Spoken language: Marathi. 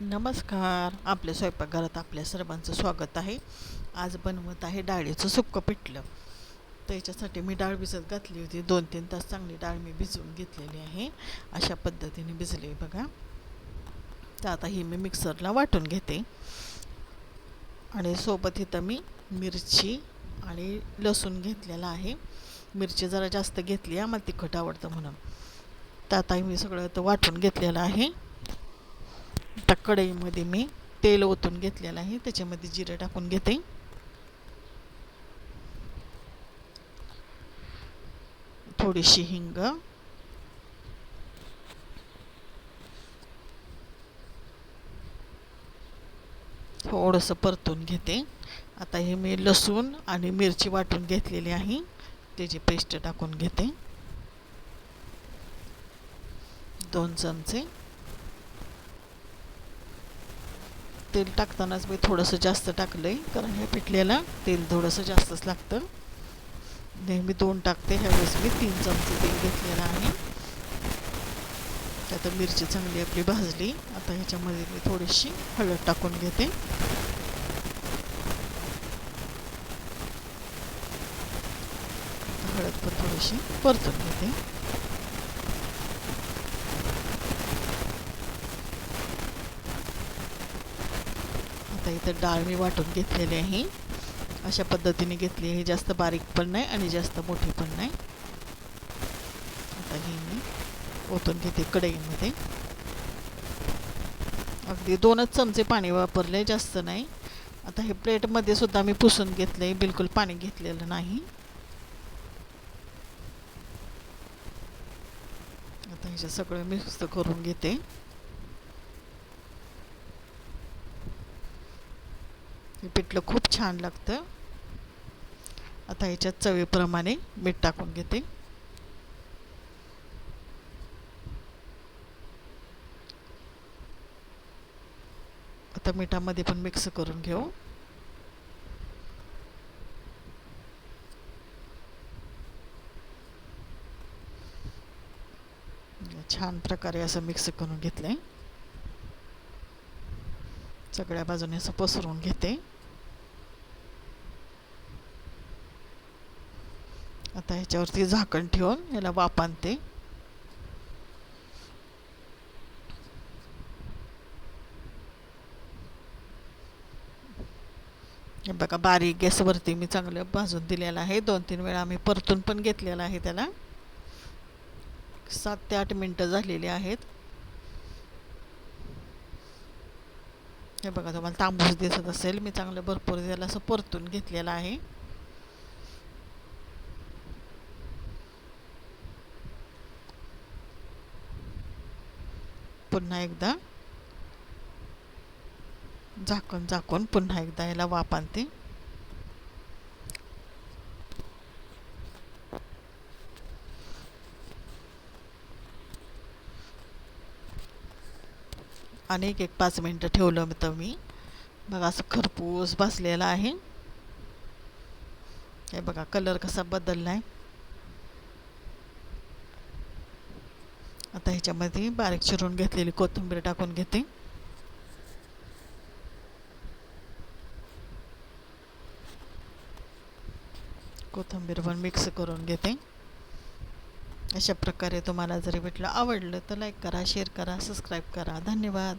नमस्कार. आपल्या स्वयंपाकघरात आपल्या सर्वांचं स्वागत आहे. आज बनवत आहे डाळीचं सुक्क पिठलं. त्याच्यासाठी मी डाळ भिजत घातली होती. दोन तीन तास चांगली डाळ मी भिजवून घेतलेली आहे. अशा पद्धतीने भिजली बघा. तर आता ही मी मिक्सरला वाटून घेते. आणि सोबत इथं मी मिरची आणि लसूण घेतलेला आहे. मिरची जरा जास्त घेतली आहे. मला तिखट आवडतं म्हणून. तर आता मी सगळं तर वाटून घेतलेलं आहे. आता कढईमध्ये मी तेल ओतून घेतलेलं आहे. त्याच्यामध्ये जिरं टाकून घेते. थोडीशी हिंग. थोडंसं परतून घेते. आता हे मी लसूण आणि मिरची वाटून घेतलेली आहे. त्याची पेस्ट टाकून घेते. दोन चमचे. तेल टाकतानाच मी थोडंसं जास्त टाकलं आहे कारण ह्या पिठल्याला तेल थोडंसं जास्तच लागतं. नेहमी दोन टाकते ह्यावेळेस मी तीन चमचे तेल घेतलेलं आहे. आता मिरची चांगली आपली भाजली. आता ह्याच्यामध्ये मी थोडीशी हळद टाकून घेते. हळद पण थोडीशी परतून घेते. आता इथं डाळ मी वाटून घेतलेली आहे. अशा पद्धतीने घेतली आहे. जास्त बारीक पण नाही आणि जास्त मोठी पण नाही. आता ही मी. ओतून घेते कढईमध्ये. अगदी दोनच चमचे पाणी वापरले जास्त नाही. आता हे प्लेटमध्ये सुद्धा मी पुसून घेतले बिलकुल पाणी घेतलेलं नाही. आता ह्याच्या सगळं मिक्स करून घेते. हे पिठलं खूप छान लागतं. आता ह्याच्यात चवीप्रमाणे मीठ टाकून घेते. आता मिठामध्ये पण मिक्स करून घेऊ. छान प्रकारे असं मिक्स करून घेतलंय. सगळ्या बाजूने असं पसरवून घेते. आता ह्याच्यावरती झाकण ठेवून याला वाप आणते हे बघा बारीक गॅसवरती मी चांगलं भाजून दिलेलं आहे. दोन तीन वेळा मी परतून पण घेतलेलं आहे त्याला. सात ते आठ मिनटं झालेली आहेत. हे बघा तुम्हाला तांबूस दिसत असेल. मी चांगलं भरपूर त्याला असं परतून घेतलेलं आहे. पुन्हा एकदा. झाकण झाकून पुन्हा एकदा याला वाप आणते आणि एक एक, पाच मिनटं ठेवलं तर मी. बघा, असं खरपूस भाजलेला आहे. हे बघा, कलर कसा बदलला आहे आता ह्याच्यामध्ये बारीक चिरून घेतलेली कोथिंबीर टाकून घेते. कोथिंबीर पण मिक्स करून घेते. अशा प्रकारे तुम्हाला जरी भेटलं आवडलं तर लाईक करा शेअर करा सबस्क्राईब करा. धन्यवाद.